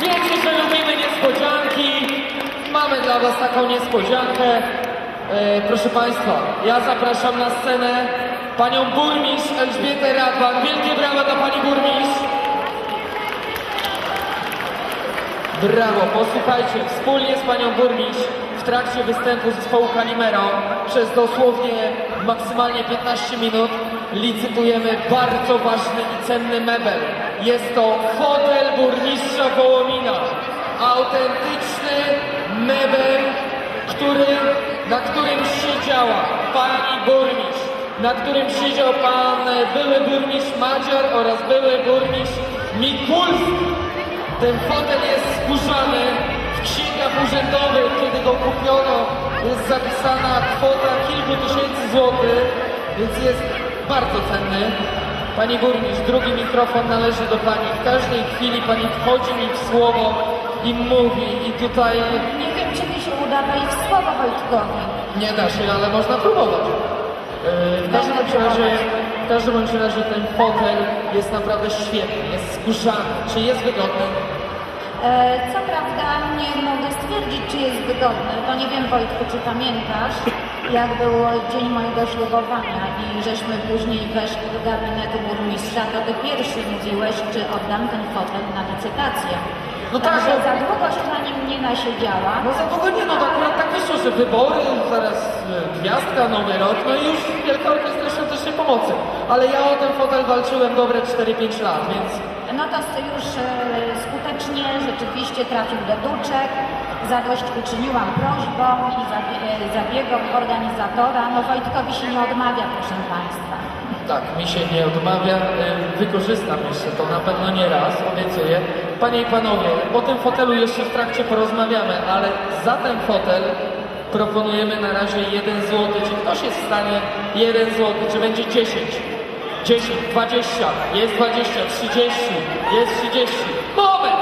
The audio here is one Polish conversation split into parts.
Wiecie, że lubimy niespodzianki. Mamy dla Was taką niespodziankę. E, proszę Państwa, ja zapraszam na scenę panią burmistrz Elżbietę Radwan. Wielkie brawa dla pani burmistrz. Brawo, posłuchajcie, wspólnie z panią burmistrz w trakcie występu zespołu Kalimero przez dosłownie maksymalnie 15 minut licytujemy bardzo ważny i cenny mebel. Jest to fotel burmistrza Wołomina. Autentyczny mebel, który, na którym siedziała pani burmistrz, na którym siedział pan e, były burmistrz Madziar oraz były burmistrz Mikulski. Ten fotel jest skórzany w księgach urzędowych, kiedy go kupiono, jest zapisana kwota kilku tysięcy złotych, więc jest bardzo cenny. Pani burmistrz, drugi mikrofon należy do pani. W każdej chwili pani wchodzi mi w słowo i mówi i tutaj Nie wiem, czy mi się uda wejść w słowo Wojtkowi. nie da się, ale można próbować. Yy, W każdym bądź razie, w każdym bądź razie ten fotel jest naprawdę świetny, jest skórzany. Czy jest wygodny? E, Co prawda nie mogę stwierdzić, czy jest wygodny, bo nie wiem Wojtku, czy pamiętasz, jak był dzień mojego ślubowania i żeśmy później weszli do gabinetu burmistrza, to ty pierwszy mówiłeś, czy oddam ten fotel na licytację. No tak, Także no. za długo się na nim nie nasiedziała. No za długo nie, no to akurat tak wyszło, że wybory, zaraz e, gwiazdka, nowy rok, no i już Wielka Orkiestra Świątecznej Pomocy. Ale ja o ten fotel walczyłem dobre 4-5 lat, więc No to już e, skutecznie rzeczywiście trafił do duczek. Zadość uczyniłam prośbą i e, zabiegom organizatora. No Wojtkowi się nie odmawia, proszę Państwa. tak, mi się nie odmawia, e, wykorzystam jeszcze to na pewno nie raz, obiecuję. Panie i Panowie, o tym fotelu jeszcze w trakcie porozmawiamy, ale za ten fotel proponujemy na razie 1 zł. Czy ktoś jest w stanie 1 zł, czy będzie 10? 10, 20, jest 20, 30, jest 30. Moment,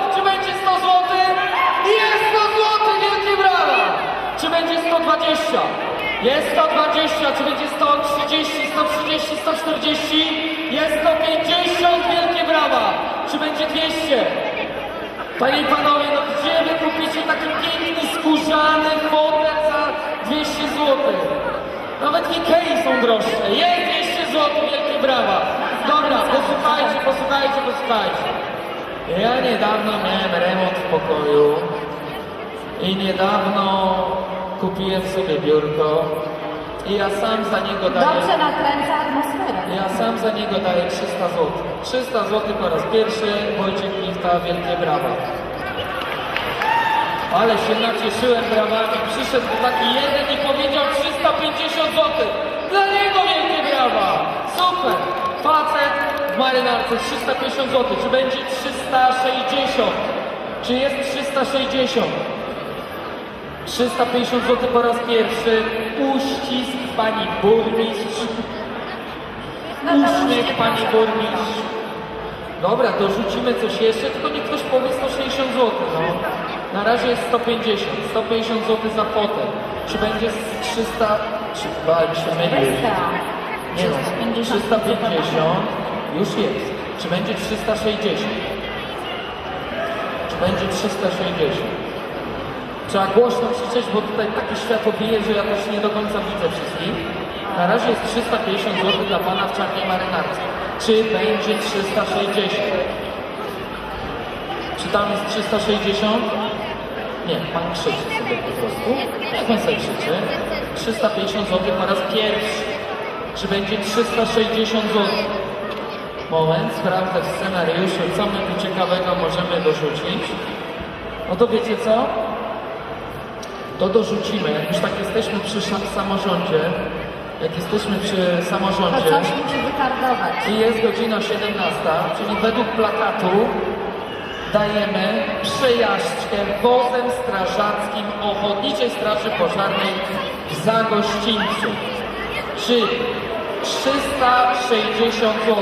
120? Jest 120, czy będzie 130, 130, 140? Jest 150, wielkie brawa! Czy będzie 200? Panie i panowie, no gdzie wy kupicie taki piękny, skórzany fotel za 200 zł? Nawet Ikei są droższe. Jest 200 zł, wielkie brawa. Dobra, posłuchajcie, posłuchajcie, posłuchajcie. Ja niedawno miałem remont w pokoju i niedawno kupiłem sobie biurko i ja sam za niego daję... Dobrze nakręca atmosferę. Ja sam za niego daję 300 zł. 300 zł po raz pierwszy, Wojciech Lichta, wielkie brawa. Ale się nacieszyłem brawami. Przyszedł taki jeden i powiedział 350 zł. Dla niego wielkie brawa. Super. Facet w marynarce 350 zł. Czy będzie 360? Czy jest 360? 350 zł po raz pierwszy. Uścisk pani burmistrz. Uśmiech pani burmistrz. Dobra, dorzucimy coś jeszcze, tylko niech ktoś powie 160 zł, no. Na razie jest 150, 150 zł za fotel. Czy będzie z 300, czy chyba się myli. Nie no, 350 350 już jest. Czy będzie 360? Czy będzie 360? Trzeba głośno krzyczeć, bo tutaj takie światło bije, że ja też nie do końca widzę wszystkich. Na razie jest 350 zł dla Pana w czarnej marynarce. Czy będzie 360? Czy tam jest 360? Nie, Pan krzyczy sobie po prostu. Niech Pan sobie krzyczy. 350 zł po raz pierwszy. Czy będzie 360 zł? Moment, sprawdzę w scenariuszu, co my tu ciekawego możemy dorzucić. No to wiecie co? To dorzucimy, jak już tak jesteśmy przy samorządzie, jak jesteśmy przy To samorządzie coś musi wytargować. i jest godzina 17, czyli według plakatu dajemy przejażdżkę wozem strażackim Ochotniczej Straży Pożarnej w Zagościńcu. Czyli 360 zł.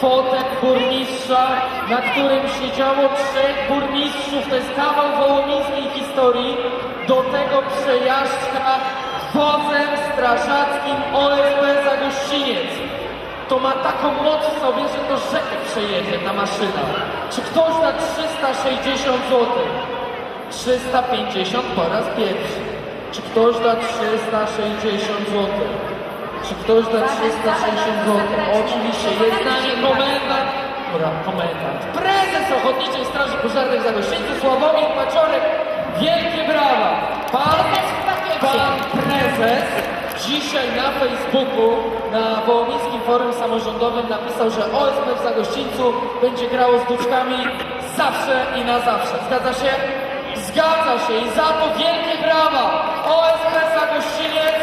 Fotek burmistrza, na którym siedziało trzech burmistrzów. To jest kawał wołomińskiej historii. Do tego przejażdżka wozem strażackim OSP Zagościniec. to ma taką moc w sobie, że to rzekę przejedzie na maszynach. Czy ktoś da 360 zł? 350 po raz pierwszy. Czy ktoś da 360 zł? Czy ktoś da 360 zł? Oczywiście, jest z nami komendant. Dobra, komendant. Prezes Ochotniczej Straży Pożarnej w Zagościńcu, Sławomir Paciorek. Wielkie brawa! Pan, pan prezes dzisiaj na Facebooku, na Wołomińskim Forum Samorządowym napisał, że OSP w Zagościńcu będzie grało z duszkami zawsze i na zawsze. Zgadza się? Zgadza się i za to wielkie brawa! OSP Zagościniec,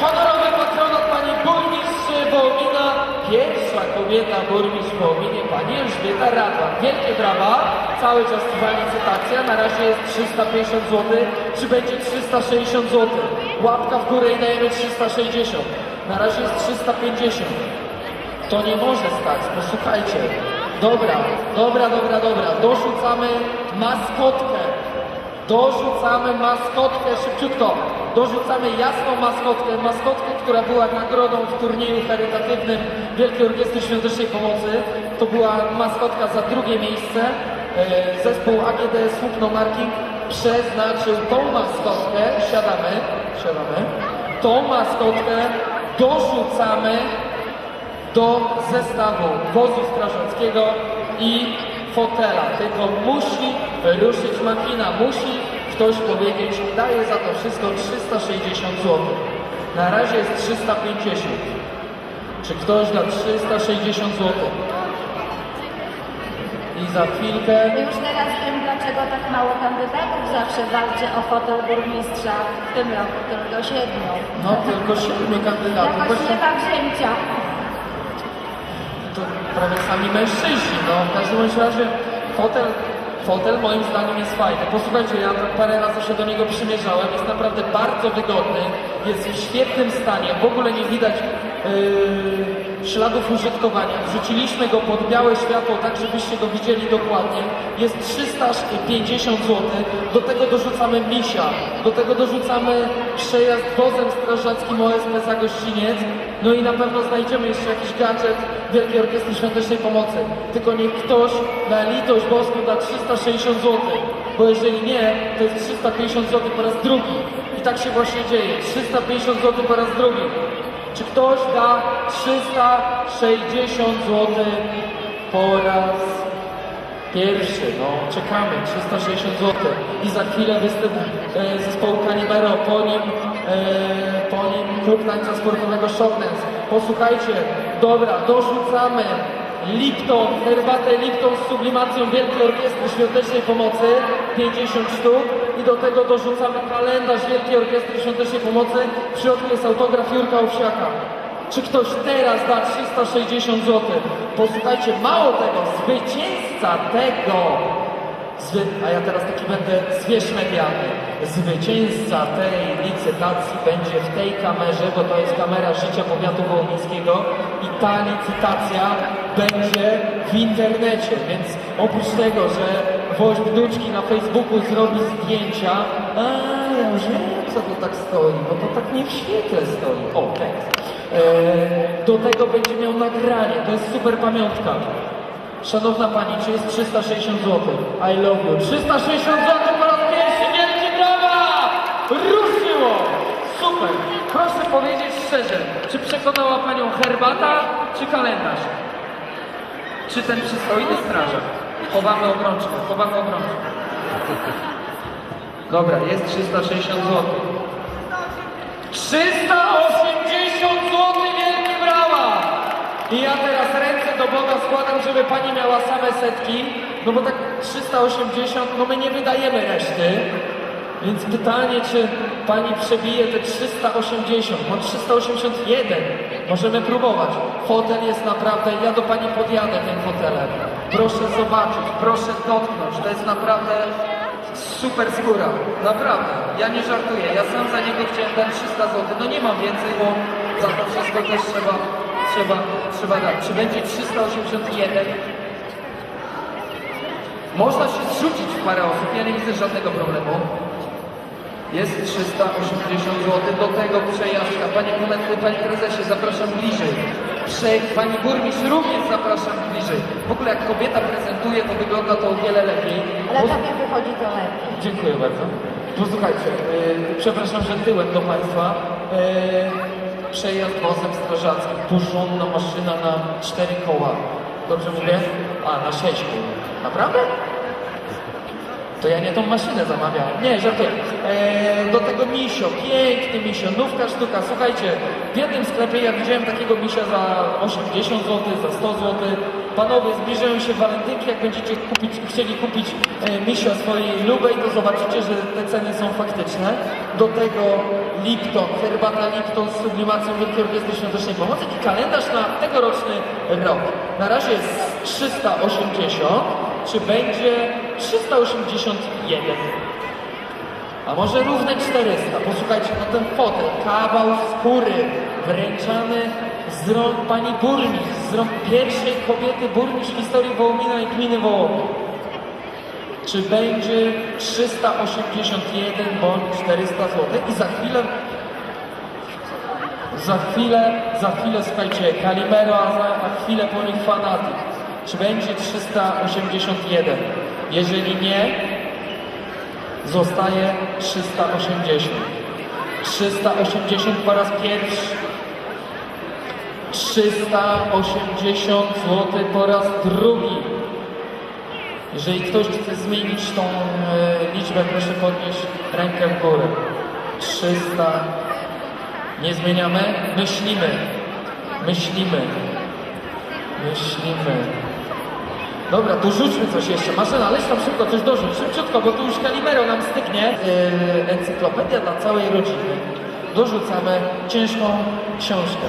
honorowy patronat pani burmistrz Wołomina, pierwsza kobieta burmistrz Wołominie, pani Elżbieta Radwan. Wielkie brawa, cały czas trwa licytacja, na razie jest 350 zł, czy będzie 360 zł? Łapka w górę i dajemy 360. Na razie jest 350. To nie może stać, posłuchajcie. Dobra, dobra, dobra, dobra. Dorzucamy maskotkę. Dorzucamy maskotkę szybciutko. Dorzucamy jasną maskotkę. Maskotkę, która była nagrodą w turnieju charytatywnym Wielkiej Orkiestry Świątecznej Pomocy. To była maskotka za drugie miejsce. E, Zespół AGD Słupno Marking przeznaczył tą maskotkę. Siadamy, siadamy. Tą maskotkę dorzucamy do zestawu wozu strażackiego i fotela. Tylko musi wyruszyć machina, musi ktoś powiedzieć, daje za to wszystko 360 zł. Na razie jest 350. Czy ktoś da 360 zł? I za chwilkę Już teraz wiem, dlaczego tak mało kandydatów zawsze walczy o fotel burmistrza w tym roku, tylko siedmiu. no tylko siedmiu kandydatów. Jakoś Właśnie nie tak wzięcia. Prawie sami mężczyźni. No w każdym razie fotel, fotel moim zdaniem jest fajny. Posłuchajcie, ja parę razy się do niego przymierzałem, jest naprawdę bardzo wygodny, jest w świetnym stanie, w ogóle nie widać yy, śladów użytkowania. Wrzuciliśmy go pod białe światło, tak żebyście go widzieli dokładnie. Jest 350 zł, do tego dorzucamy misia, do tego dorzucamy przejazd wozem strażackim OSP za gościniec, no i na pewno znajdziemy jeszcze jakiś gadżet Wielkiej Orkiestry Świątecznej Pomocy. Tylko niech ktoś na litość boską da 360 zł, bo jeżeli nie, to jest 350 zł po raz drugi. I tak się właśnie dzieje. 350 zł po raz drugi. Czy ktoś da 360 zł po raz Pierwszy, no czekamy, 360 zł. I za chwilę występ e, zespołu Canibero, po nim, e, po nim klub tańca sportowego Shockdance. Posłuchajcie, dobra, dorzucamy Lipton, herbatę Lipton z sublimacją Wielkiej Orkiestry Świątecznej Pomocy, 50 sztuk. I do tego dorzucamy kalendarz Wielkiej Orkiestry Świątecznej Pomocy. W środku jest autograf Jurka Owsiaka. Czy ktoś teraz da 360 zł? Posłuchajcie, mało tego, zwycięzca tego, zwy, a ja teraz taki będę zwierz medialny, zwycięzca tej licytacji będzie w tej kamerze, bo to jest kamera życia powiatu wołomińskiego i ta licytacja będzie w internecie, więc oprócz tego, że Woźb Duczki na Facebooku zrobi zdjęcia, a ja już wiem, co to tak stoi, bo to tak nie w świetle stoi. O. E, do tego będzie miał nagranie, to jest super pamiątka. Szanowna Pani, czy jest 360 zł? I love you. 360 zł po raz pierwszy, wielkie brawa! Ruszyło! Super! Proszę powiedzieć szczerze, czy przekonała Panią herbata, czy kalendarz? Czy ten przystojny strażak? Chowamy obrączkę, chowamy obrączkę. Dobra, jest 360 zł. 380 zł wielkie brawa! I ja teraz ręce do Boga składam, żeby pani miała same setki, no bo tak 380, no my nie wydajemy reszty. Więc pytanie, czy pani przebije te 380, bo 381 możemy próbować. Fotel jest naprawdę, ja do pani podjadę tym fotelem. Proszę zobaczyć, proszę dotknąć, to jest naprawdę super skóra, naprawdę. Ja nie żartuję, ja sam za niego chciałem dać 300 zł, no nie mam więcej, bo za to wszystko też trzeba, trzeba, trzeba dać. Czy będzie 381? Można się zrzucić w parę osób, ja nie widzę żadnego problemu. Jest 380 zł. Do tego przejażdżka. Panie komendy, panie prezesie, zapraszam bliżej. Prze... Pani burmistrz również zapraszam bliżej. W ogóle jak kobieta prezentuje, to wygląda to o wiele lepiej. Ale Bo- tobie wychodzi to lepiej. Dziękuję bardzo. Posłuchajcie, yy, przepraszam, że tyłem do Państwa. Yy, przejazd wozem strażackim, porządna maszyna na cztery koła. Dobrze mówię? A, na sześć kół. Naprawdę? To ja nie tą maszynę zamawiałem. Nie, żartuję. Eee, do tego misio, piękny misio, nówka sztuka. Słuchajcie, w jednym sklepie ja widziałem takiego misia za 80 zł, za 100 zł. Panowie, zbliżają się walentynki, jak będziecie kupić, chcieli kupić e, misio swojej lubej, to zobaczycie, że te ceny są faktyczne. Do tego Lipton, herbata Lipton z sublimacją Wielkiej Orkiestry Świątecznej Pomocy i kalendarz na tegoroczny rok. Na razie jest 380, czy będzie 381? A może równe 400? Posłuchajcie, no ten fotel, kawał skóry wręczany z rąk pani burmistrz, z rąk pierwszej kobiety burmistrz historii Wołomina i gminy Wołomin. Czy będzie 381 bądź 400 zł? I za chwilę za chwilę, za chwilę słuchajcie, Kalimero, a za chwilę po nich fanatyk. Czy będzie 381? Jeżeli nie, zostaje 380. 380 po raz pierwszy. 380 zł po raz drugi. Jeżeli ktoś chce zmienić tą e, liczbę, proszę podnieść rękę w górę. 300. Nie zmieniamy? Myślimy. Myślimy. Myślimy. Dobra, dorzućmy coś jeszcze. Marzyna, leć tam szybko, coś dorzuć. Szybciutko, bo tu już Kalimero nam styknie. Yy, encyklopedia dla całej rodziny. Dorzucamy ciężką książkę.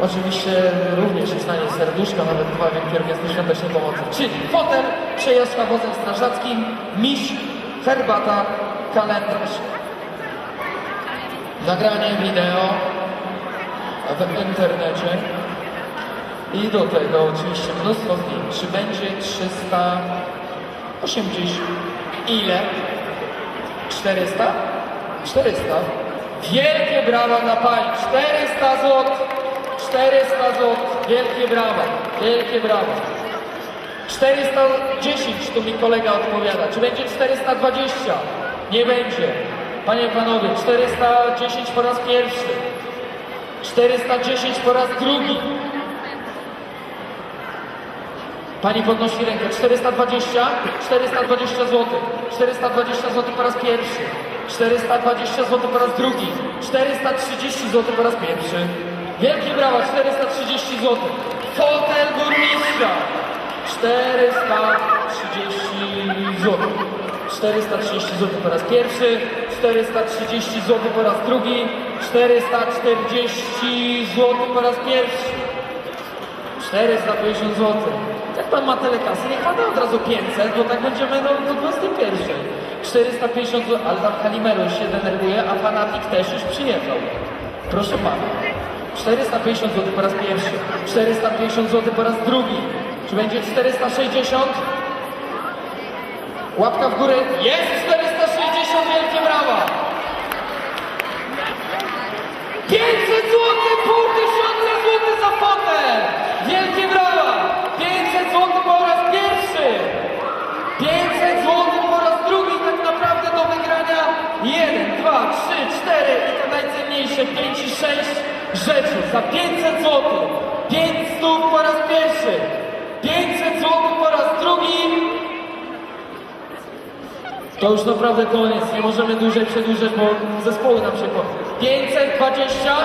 Oczywiście również jest na niej serduszko, nawet dwa wielkie orkiestry świątecznej pomocy. Czyli fotel, przejazd wozem strażackim, miś, herbata, kalendarz. Nagranie wideo w internecie i do tego oczywiście mnóstwo zdjęć. Czy będzie 380? Ile? 400? 400. Wielkie brawa dla Pani. 400 zł. 400 zł. Wielkie brawa. Wielkie brawa. 410, tu mi kolega odpowiada. Czy będzie 420? Nie będzie. Panie i panowie, 410 po raz pierwszy. 410 po raz drugi. Pani podnosi rękę. 420, 420 zł. 420 zł po raz pierwszy. 420 zł po raz drugi. 430 zł po raz pierwszy. Wielkie brawa, 430 zł. Fotel burmistrza. 430 zł. 430 zł po raz pierwszy, 430 zł po raz drugi, 440 zł po raz pierwszy. 450 zł. Jak pan ma tyle kasy, niech pan da od razu 500, bo tak będziemy do, do 21. 450 zł, ale tam Kalimero się denerwuje, a fanatik też już przyjechał. Proszę pana. 450 zł po raz pierwszy, 450 zł po raz drugi. Czy będzie 460? Łapka w górę. Jest 460, wielkie brawa! 500 zł, tysiąca złotych za fotel! Wielkie brawa! 500 zł po raz pierwszy! 500 zł po raz drugi, tak naprawdę do wygrania 1, 2, 3, 4 i najcenniejsze 5 i 6 rzeczy. Za 500 zł. 500 po raz pierwszy, 500 zł po raz drugi. To już naprawdę koniec, nie możemy dłużej przedłużać, bo zespoły nam się po... 520,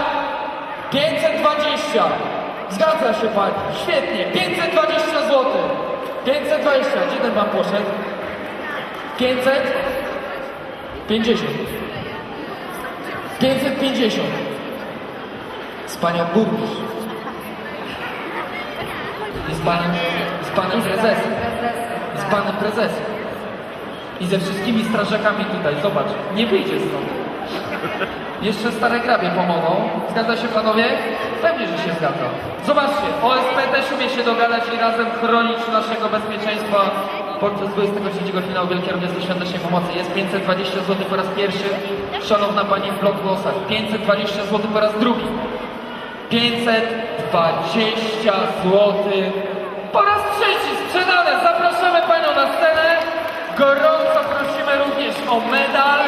520, zgadza się pani, świetnie, 520 zł, 520, gdzie ten pan poszedł? 500, 50, 550, z panią burmistrz i z panem, z panem prezesem, z panem prezesem. I ze wszystkimi strażakami tutaj, zobacz, nie wyjdzie stąd. Jeszcze stare grabie pomogą. Zgadza się panowie? Pewnie, że się zgadza. Zobaczcie, OSP też umie się dogadać i razem chronić naszego bezpieczeństwa podczas 23 finału Wielkiej Orkiestry Świątecznej Pomocy. Jest 520 zł po raz pierwszy. Szanowna Pani w blok głosach. 520 zł po raz drugi. 520 zł po raz trzeci sprzedane. Zapraszamy Panią na scenę. Gorąco prosimy również o medal.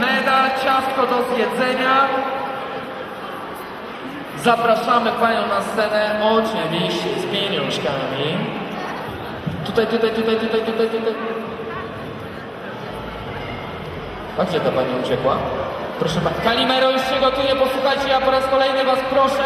Medal, ciastko do zjedzenia. Zapraszamy Panią na scenę, oczywiście z pieniążkami. Tutaj, tutaj, tutaj, tutaj, tutaj, tutaj. A gdzie ta Pani uciekła? Proszę Pani. Kalimero już się gotuje, posłuchajcie, ja po raz kolejny Was proszę,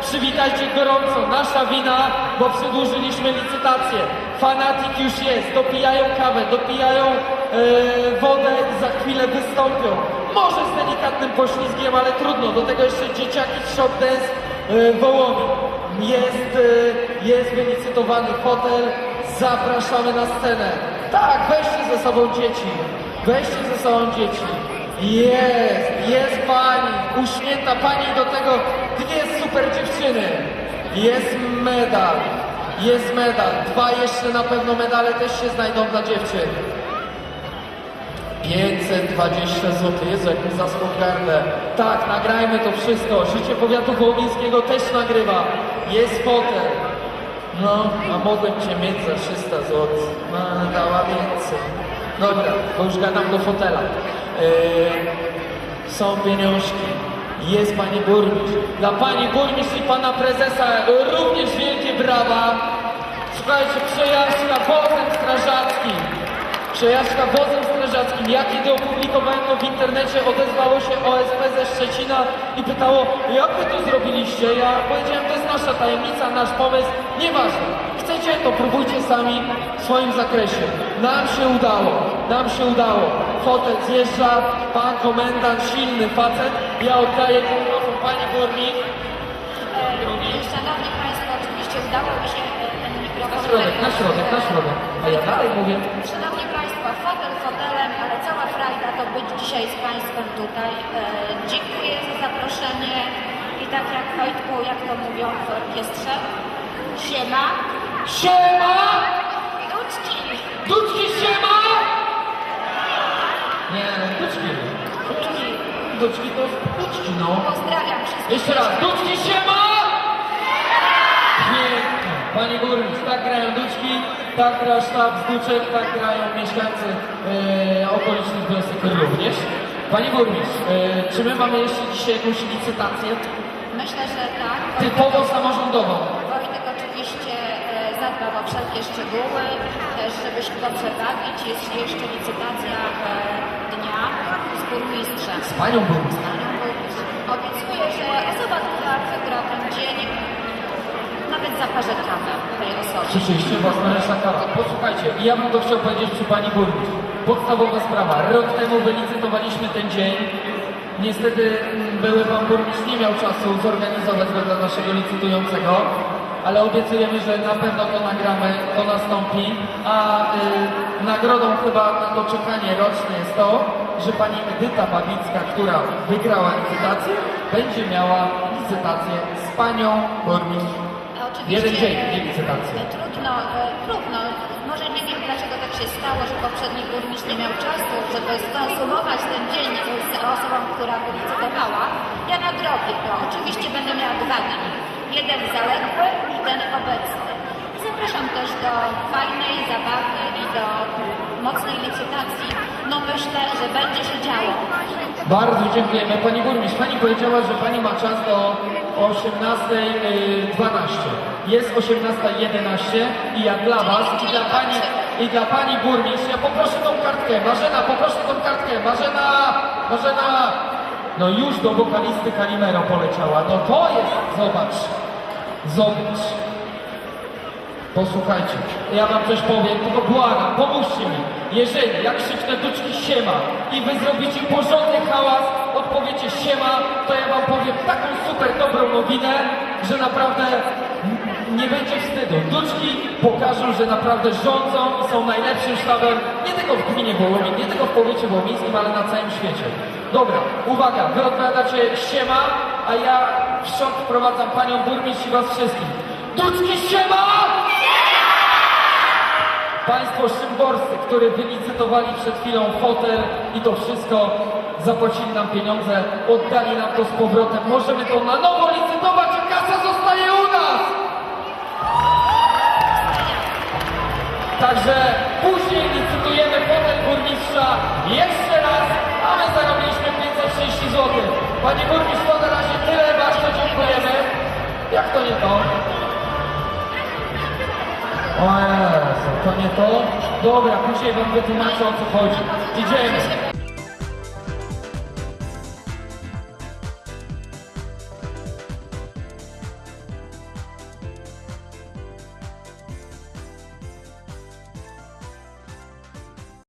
przywitajcie gorąco. Nasza wina, bo przedłużyliśmy licytację. Fanatik już jest, dopijają kawę, dopijają e, wodę i za chwilę wystąpią. Może z delikatnym poślizgiem, ale trudno. Do tego jeszcze dzieciaki z shop dance wołowi. Jest, e, jest wylicytowany hotel, zapraszamy na scenę. Tak, weźcie ze sobą dzieci. Weźcie ze sobą dzieci. Jest, jest pani, uśmiechta pani do tego dwie super dziewczyny. Jest medal, jest medal. Dwa jeszcze na pewno medale też się znajdą dla dziewczyn. 520 zł, Jezu, jak mi zaschło. Tak, nagrajmy to wszystko. Życie powiatu wołomińskiego też nagrywa. Jest fotel. No, a mogłem Cię mieć za 300 zł. No, ale dała więcej. Dobra, bo już gadam do fotela. Yy, są pieniążki. Jest Pani Burmistrz. Dla Pani Burmistrz i Pana Prezesa również wielkie brawa. Słuchajcie, przejażdżka wozem strażackim. Przejażdżka wozem strażackim. Ja kiedy opublikowałem to w internecie, odezwało się OSP ze Szczecina i pytało, jak wy to zrobiliście? Ja powiedziałem, to jest nasza tajemnica, nasz pomysł. Nieważne. Chcecie, to próbujcie sami w swoim zakresie. Nam się udało. Nam się udało. Fotel zjeżdża, pan komendant, silny facet. Ja oddaję mikrofon pani burmistrz. Szanowni Państwo, oczywiście udało mi się e, ten mikrofon... Na środek, na środek, na środek. A ja dalej mówię. Szanowni Państwo, fotel fotelem, ale cała frajda to być dzisiaj z Państwem tutaj. E, dziękuję za zaproszenie i tak jak Wojtku, jak to mówią w orkiestrze, siema, Siema! duczki, Duczki siema! Nie, duczki. duczki. Duczki to duczki, no. Pozdrawiam wszystkich. Jeszcze raz, duczki siema! Pięknie. Pani burmistrz, tak grają duczki, tak gra sztab z duczek, tak grają mieszkańcy e, okolicznych wiosek również. Pani burmistrz, e, czy my mamy jeszcze dzisiaj jakąś licytację Myślę, że tak. typowo samorządową? Wojtek oczywiście e, zadbał o wszelkie szczegóły, też żeby się dobrze bawić. Jest jeszcze licytacja e, dnia z burmistrzem. Z panią burmistrz. Panią burmistrz. Obiecuję, że osoba, która wygra ten dzień, nawet zakaże kawę tej osobie. Rzeczywiście własna ręczna kawa. Posłuchajcie, ja bym to chciał powiedzieć przy pani burmistrz. Podstawowa sprawa. Rok temu wylicytowaliśmy ten dzień. Niestety mm, były pan burmistrz nie miał czasu zorganizować go dla naszego licytującego, ale obiecujemy, że na pewno to nagramy, to nastąpi. A y, nagrodą chyba na to czekanie roczne jest to, że pani Edyta Babicka, która wygrała licytację, będzie miała licytację z panią burmistrz. Jeden dzień, nie licytacja. e, Trudno, e, trudno. Może nie wiem dlaczego tak się stało, że poprzedni burmistrz nie miał czasu, żeby skonsumować ten dzień z osobą, która go licytowała. Ja nadrobię to. Oczywiście będę miała dwa dni. Jeden zaległy i ten obecny. I Zapraszam też do fajnej zabawy i do mocnej licytacji. No myślę, że będzie się działo. Bardzo dziękujemy. Pani burmistrz, pani powiedziała, że pani ma czas do 18.12. Jest 18.11 i ja dla was i dla pani i dla pani burmistrz, ja poproszę tą kartkę. Marzena, poproszę tą kartkę. Marzena, Marzena. No już do wokalisty Kalimero poleciała. No to jest, zobacz. Zobacz. Posłuchajcie, ja wam coś powiem, tylko błagam, pomóżcie mi. Jeżeli ja krzyknę duczki siema i wy zrobicie porządny hałas, odpowiecie siema, to ja wam powiem taką super dobrą nowinę, że naprawdę nie będzie wstydu. Duczki pokażą, że naprawdę rządzą i są najlepszym sztabem nie tylko w gminie Wołomin, nie tylko w powiecie wołomińskim, ale na całym świecie. Dobra, uwaga, wy odpowiadacie siema, a ja w szok wprowadzam panią burmistrz i was wszystkich. Duczki siema! Państwo szymborscy, którzy wylicytowali przed chwilą fotel i to wszystko, zapłacili nam pieniądze, oddali nam to z powrotem. Możemy to na nowo licytować i kasa zostaje u nas! Także później licytujemy fotel burmistrza jeszcze raz, a my zarobiliśmy 530 zł. Panie burmistrz, to na razie tyle, bardzo dziękujemy. Jak to nie to? O Jezu, to nie to? Dobra, później wam wytłumaczę o co chodzi. Idziemy.